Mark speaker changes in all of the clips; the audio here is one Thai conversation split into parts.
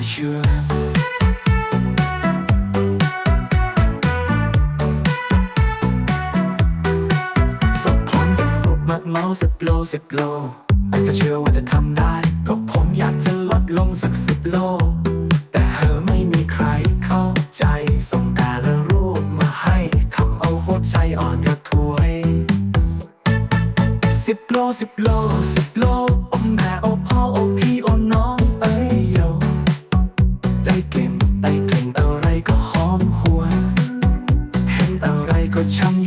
Speaker 1: ผมฝึกมัดมาสิบโลสิบโลอาจจะเชื่อว่าจะทำได้ ก็ผมอยากจะลดลงสิบโล แต่เธอไม่มีใครเข้าใจ ส่งต่ละรูปมาให้ทำเอาหัวใจอ่อนกระถวย
Speaker 2: สิบโลสิบโลสิบโล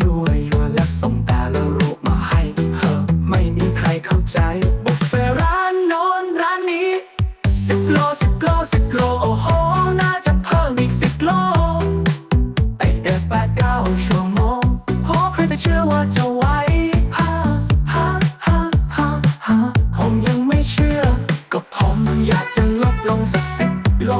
Speaker 2: ยั่วยและส่งแต่ละรูมาให้เธอไม่มีใครเข้าใจบุฟเฟ่ร้านโนนร้านนี้สิบโลสิบโลสิบโลโอโหน่าจะเพิ่มอีกสิบโลไอเอฟแปดเก้าชั่วโมงโหใครจะเชื่อว่าจะไหวฮ่าฮ่าฮ่าฮ่าฮ่มยังไม่เชื่อ ก็ผมอยากจะลดลงสิบโล